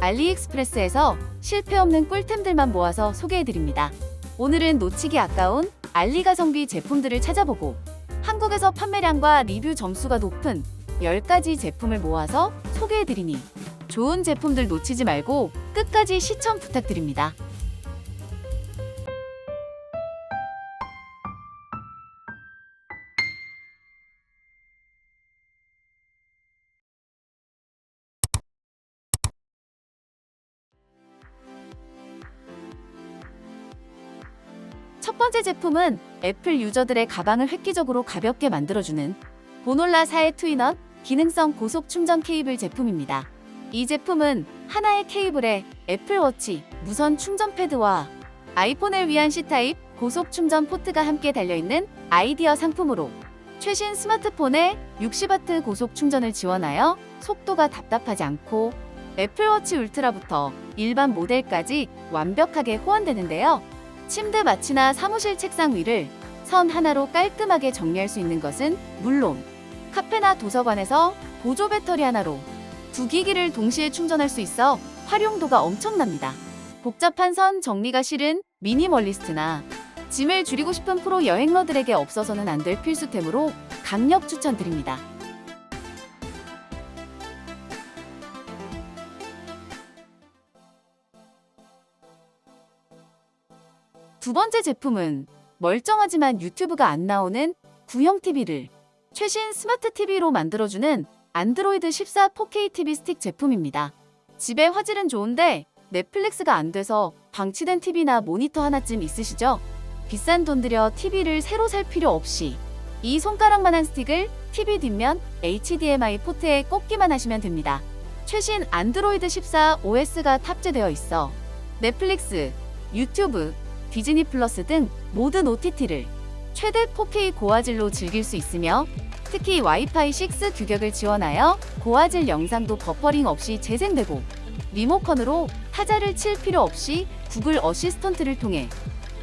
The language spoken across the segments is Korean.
알리익스프레스에서 실패 없는 꿀템들만 모아서 소개해드립니다. 오늘은 놓치기 아까운 알리 가성비 제품들을 찾아보고 한국에서 판매량과 리뷰 점수가 높은 10가지 제품을 모아서 소개해드리니 좋은 제품들 놓치지 말고 끝까지 시청 부탁드립니다. 첫 번째 제품은 애플 유저들의 가방을 획기적으로 가볍게 만들어주는 보놀라 4의 트위넛 기능성 고속 충전 케이블 제품입니다. 이 제품은 하나의 케이블에 애플워치, 무선 충전 패드와 아이폰을 위한 C타입 고속 충전 포트가 함께 달려있는 아이디어 상품으로 최신 스마트폰에 60W 고속 충전을 지원하여 속도가 답답하지 않고 애플워치 울트라부터 일반 모델까지 완벽하게 호환되는데요. 침대 마취나 사무실 책상 위를 선 하나로 깔끔하게 정리할 수 있는 것은 물론 카페나 도서관에서 보조 배터리 하나로 두 기기를 동시에 충전할 수 있어 활용도가 엄청납니다. 복잡한 선 정리가 싫은 미니멀리스트나 짐을 줄이고 싶은 프로 여행러들에게 없어서는 안 될 필수템으로 강력 추천드립니다. 두 번째 제품은 멀쩡하지만 유튜브가 안 나오는 구형 TV를 최신 스마트 TV로 만들어주는 안드로이드 14 4K TV 스틱 제품입니다. 집에 화질은 좋은데 넷플릭스가 안 돼서 방치된 TV나 모니터 하나쯤 있으시죠? 비싼 돈 들여 TV를 새로 살 필요 없이 이 손가락만한 스틱을 TV 뒷면 HDMI 포트에 꽂기만 하시면 됩니다. 최신 안드로이드 14 OS가 탑재되어 있어 넷플릭스, 유튜브, 디즈니 플러스 등 모든 OTT를 최대 4K 고화질로 즐길 수 있으며 특히 와이파이 6 규격을 지원하여 고화질 영상도 버퍼링 없이 재생되고 리모컨으로 타자를 칠 필요 없이 구글 어시스턴트를 통해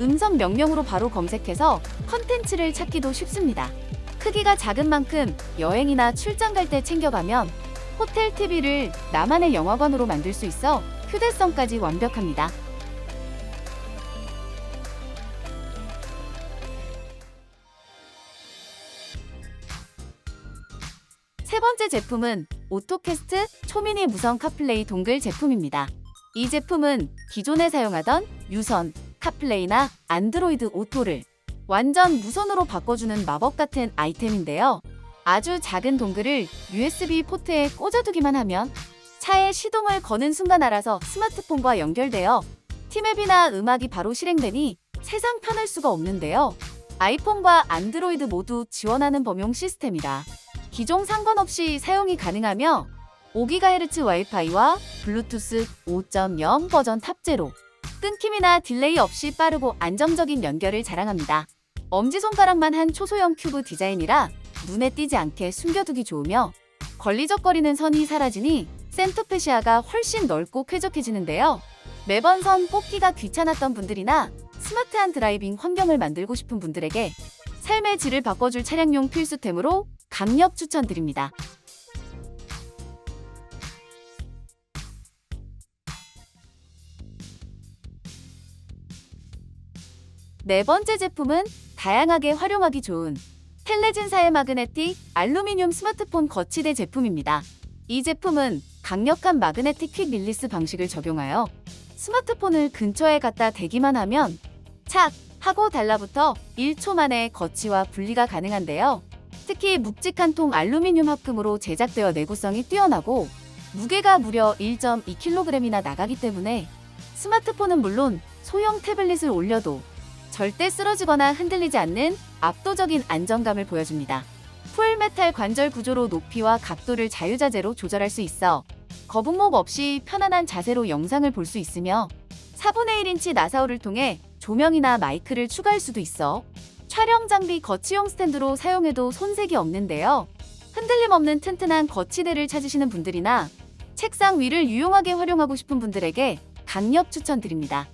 음성 명령으로 바로 검색해서 컨텐츠를 찾기도 쉽습니다. 크기가 작은 만큼 여행이나 출장 갈 때 챙겨가면 호텔 TV를 나만의 영화관으로 만들 수 있어 휴대성까지 완벽합니다. 번째 제품은 오토캐스트 초미니 무선 카플레이 동글 제품입니다. 이 제품은 기존에 사용하던 유선, 카플레이나 안드로이드 오토를 완전 무선으로 바꿔주는 마법 같은 아이템인데요. 아주 작은 동글을 USB 포트에 꽂아두기만 하면 차에 시동을 거는 순간 알아서 스마트폰과 연결되어 티맵이나 음악이 바로 실행되니 세상 편할 수가 없는데요. 아이폰과 안드로이드 모두 지원하는 범용 시스템이라 기종 상관없이 사용이 가능하며 5GHz 와이파이와 블루투스 5.0 버전 탑재로 끊김이나 딜레이 없이 빠르고 안정적인 연결을 자랑합니다. 엄지손가락만 한 초소형 큐브 디자인이라 눈에 띄지 않게 숨겨두기 좋으며 걸리적거리는 선이 사라지니 센터페시아가 훨씬 넓고 쾌적해지는데요. 매번 선 뽑기가 귀찮았던 분들이나 스마트한 드라이빙 환경을 만들고 싶은 분들에게 삶의 질을 바꿔줄 차량용 필수템으로 강력 추천드립니다. 네 번째 제품은 다양하게 활용하기 좋은 텔레진사의 마그네틱 알루미늄 스마트폰 거치대 제품입니다. 이 제품은 강력한 마그네틱 퀵 릴리스 방식을 적용하여 스마트폰을 근처에 갖다 대기만 하면 착 하고 달라붙어 1초 만에 거치와 분리가 가능한데요. 특히 묵직한 통 알루미늄 합금으로 제작되어 내구성이 뛰어나고 무게가 무려 1.2kg이나 나가기 때문에 스마트폰은 물론 소형 태블릿을 올려도 절대 쓰러지거나 흔들리지 않는 압도적인 안정감을 보여줍니다. 풀메탈 관절 구조로 높이와 각도를 자유자재로 조절할 수 있어 거북목 없이 편안한 자세로 영상을 볼 수 있으며 4분의 1인치 나사울을 통해 조명이나 마이크를 추가할 수도 있어 촬영 장비 거치용 스탠드로 사용해도 손색이 없는데요. 흔들림 없는 튼튼한 거치대를 찾으시는 분들이나 책상 위를 유용하게 활용하고 싶은 분들에게 강력 추천드립니다.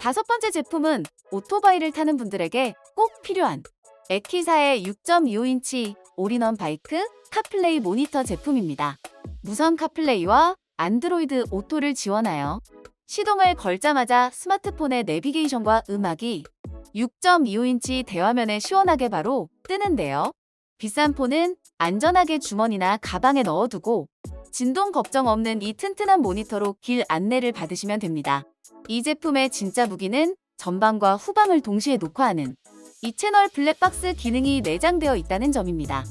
다섯 번째 제품은 오토바이를 타는 분들에게 꼭 필요한 에키사의 6.25인치 올인원 바이크 카플레이 모니터 제품입니다. 무선 카플레이와 안드로이드 오토를 지원하여 시동을 걸자마자 스마트폰의 내비게이션과 음악이 6.25인치 대화면에 시원하게 바로 뜨는데요. 비싼 폰은 안전하게 주머니나 가방에 넣어두고 진동 걱정 없는 이 튼튼한 모니터로 길 안내를 받으시면 됩니다. 이 제품의 진짜 무기는 전방과 후방을 동시에 녹화하는 이 채널 블랙박스 기능이 내장되어 있다는 점입니다.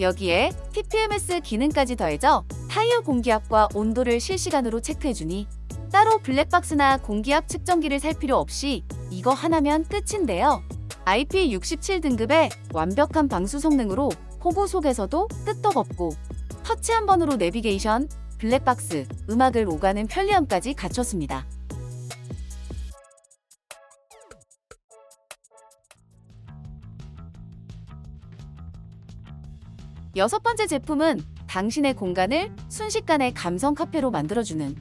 여기에 TPMS 기능까지 더해져 타이어 공기압과 온도를 실시간으로 체크해주니 따로 블랙박스나 공기압 측정기를 살 필요 없이 이거 하나면 끝인데요. IP67 등급의 완벽한 방수 성능으로 폭우 속에서도 끄떡없고 터치 한 번으로 내비게이션, 블랙박스, 음악을 오가는 편리함까지 갖췄습니다. 여섯 번째 제품은 당신의 공간을 순식간에 감성 카페로 만들어주는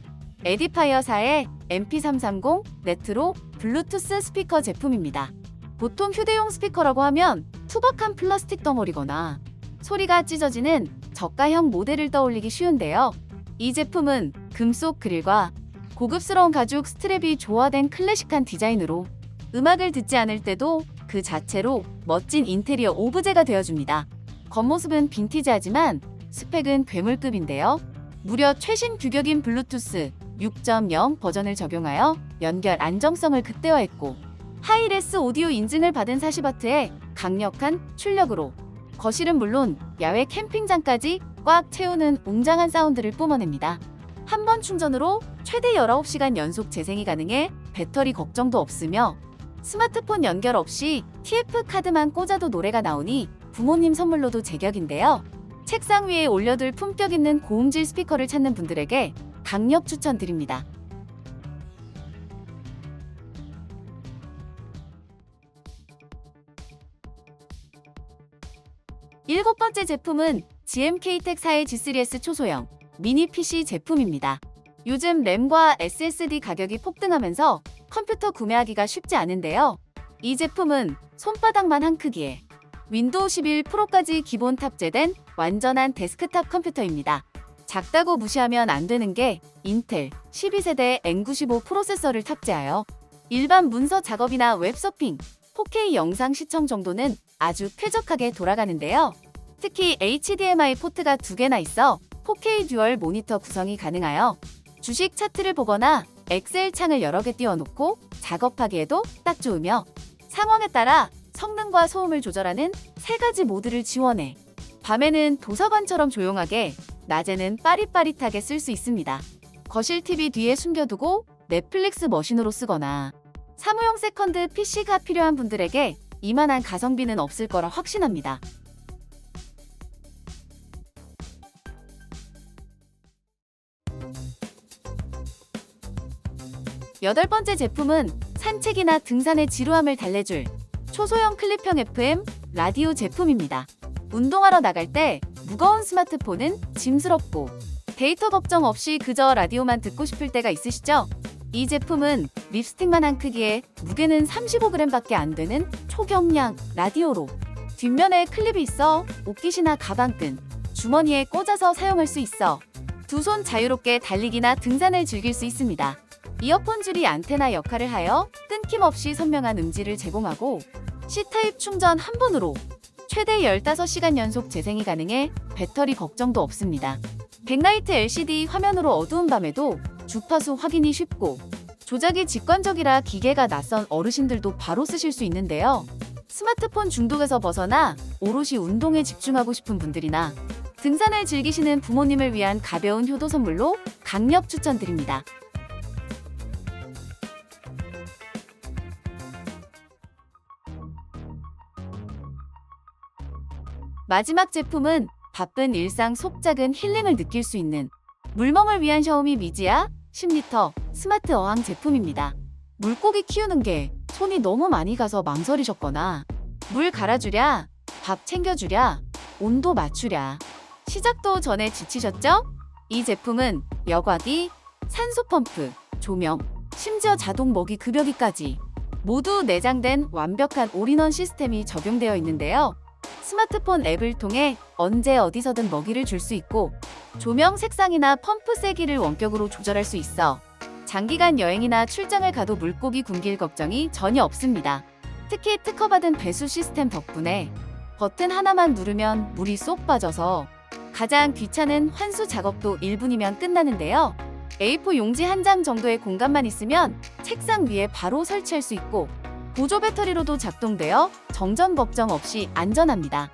에디파이어사의 MP330 레트로 블루투스 스피커 제품입니다. 보통 휴대용 스피커라고 하면 투박한 플라스틱 덩어리거나 소리가 찢어지는 저가형 모델을 떠올리기 쉬운데요. 이 제품은 금속 그릴과 고급스러운 가죽 스트랩이 조화된 클래식한 디자인으로 음악을 듣지 않을 때도 그 자체로 멋진 인테리어 오브제가 되어줍니다. 겉모습은 빈티지하지만 스펙은 괴물급인데요. 무려 최신 규격인 블루투스 6.0 버전을 적용하여 연결 안정성을 극대화했고 하이레스 오디오 인증을 받은 40와트의 강력한 출력으로 거실은 물론 야외 캠핑장까지 꽉 채우는 웅장한 사운드를 뿜어냅니다. 한 번 충전으로 최대 19시간 연속 재생이 가능해 배터리 걱정도 없으며 스마트폰 연결 없이 TF 카드만 꽂아도 노래가 나오니 부모님 선물로도 제격인데요. 책상 위에 올려둘 품격 있는 고음질 스피커를 찾는 분들에게 강력 추천드립니다. 일곱 번째 제품은 GMK텍사의 G3S 초소형 미니 PC 제품입니다. 요즘 램과 SSD 가격이 폭등하면서 컴퓨터 구매하기가 쉽지 않은데요. 이 제품은 손바닥만 한 크기에 윈도우 11 프로까지 기본 탑재된 완전한 데스크탑 컴퓨터입니다. 작다고 무시하면 안 되는 게 인텔 12세대 N95 프로세서를 탑재하여 일반 문서 작업이나 웹서핑, 4K 영상 시청 정도는 아주 쾌적하게 돌아가는데요. 특히 HDMI 포트가 두 개나 있어 4K 듀얼 모니터 구성이 가능하여 주식 차트를 보거나 엑셀 창을 여러 개 띄워놓고 작업하기에도 딱 좋으며 상황에 따라 성능과 소음을 조절하는 세 가지 모드를 지원해 밤에는 도서관처럼 조용하게 낮에는 빠릿빠릿하게 쓸 수 있습니다. 거실 TV 뒤에 숨겨두고 넷플릭스 머신으로 쓰거나 사무용 세컨드 PC가 필요한 분들에게 이만한 가성비는 없을 거라 확신합니다. 여덟 번째 제품은 산책이나 등산의 지루함을 달래줄 초소형 클립형 FM 라디오 제품입니다. 운동하러 나갈 때 무거운 스마트폰은 짐스럽고 데이터 걱정 없이 그저 라디오만 듣고 싶을 때가 있으시죠? 이 제품은 립스틱만 한 크기에 무게는 35g밖에 안 되는 초경량 라디오로 뒷면에 클립이 있어 옷깃이나 가방끈, 주머니에 꽂아서 사용할 수 있어 두 손 자유롭게 달리기나 등산을 즐길 수 있습니다. 이어폰 줄이 안테나 역할을 하여 끊김없이 선명한 음질을 제공하고 C타입 충전 한 번으로 최대 15시간 연속 재생이 가능해 배터리 걱정도 없습니다. 백라이트 LCD 화면으로 어두운 밤에도 주파수 확인이 쉽고 조작이 직관적이라 기계가 낯선 어르신들도 바로 쓰실 수 있는데요. 스마트폰 중독에서 벗어나 오롯이 운동에 집중하고 싶은 분들이나 등산을 즐기시는 부모님을 위한 가벼운 효도 선물로 강력 추천드립니다. 마지막 제품은 바쁜 일상 속 작은 힐링을 느낄 수 있는 물멍을 위한 샤오미 미지아 10리터 스마트 어항 제품입니다. 물고기 키우는 게 손이 너무 많이 가서 망설이셨거나 물 갈아주랴, 밥 챙겨주랴, 온도 맞추랴 시작도 전에 지치셨죠? 이 제품은 여과기, 산소 펌프, 조명, 심지어 자동 먹이 급여기까지 모두 내장된 완벽한 올인원 시스템이 적용되어 있는데요. 스마트폰 앱을 통해 언제 어디서든 먹이를 줄 수 있고 조명 색상이나 펌프 세기를 원격으로 조절할 수 있어 장기간 여행이나 출장을 가도 물고기 굶길 걱정이 전혀 없습니다. 특히 특허받은 배수 시스템 덕분에 버튼 하나만 누르면 물이 쏙 빠져서 가장 귀찮은 환수 작업도 1분이면 끝나는데요. A4 용지 한 장 정도의 공간만 있으면 책상 위에 바로 설치할 수 있고 보조 배터리로도 작동되어 정전 걱정 없이 안전합니다.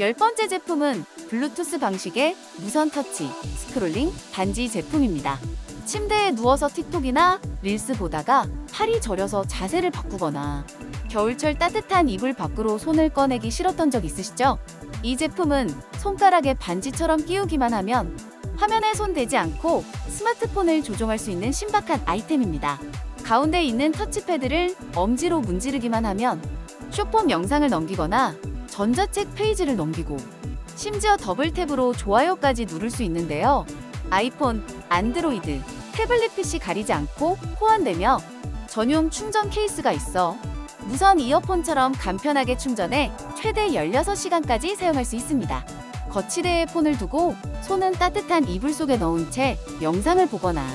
열 번째 제품은 블루투스 방식의 무선 터치, 스크롤링 반지 제품입니다. 침대에 누워서 틱톡이나 릴스 보다가 팔이 저려서 자세를 바꾸거나 겨울철 따뜻한 이불 밖으로 손을 꺼내기 싫었던 적 있으시죠? 이 제품은 손가락에 반지처럼 끼우기만 하면 화면에 손 대지 않고 스마트폰을 조종할 수 있는 신박한 아이템입니다. 가운데 있는 터치패드를 엄지로 문지르기만 하면 쇼폼 영상을 넘기거나 전자책 페이지를 넘기고 심지어 더블 탭으로 좋아요까지 누를 수 있는데요. 아이폰, 안드로이드, 태블릿 PC 가리지 않고 호환되며 전용 충전 케이스가 있어 무선 이어폰처럼 간편하게 충전해 최대 16시간까지 사용할 수 있습니다. 거치대에 폰을 두고 손은 따뜻한 이불 속에 넣은 채 영상을 보거나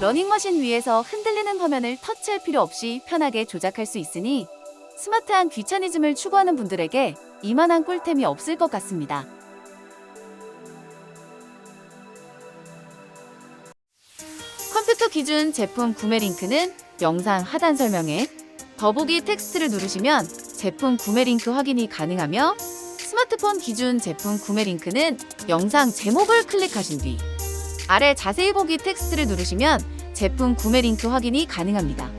러닝머신 위에서 흔들리는 화면을 터치할 필요 없이 편하게 조작할 수 있으니 스마트한 귀차니즘을 추구하는 분들에게 이만한 꿀템이 없을 것 같습니다. 컴퓨터 기준 제품 구매 링크는 영상 하단 설명에 더보기 텍스트를 누르시면 제품 구매 링크 확인이 가능하며 스마트폰 기준 제품 구매 링크는 영상 제목을 클릭하신 뒤 아래 자세히 보기 텍스트를 누르시면 제품 구매 링크 확인이 가능합니다.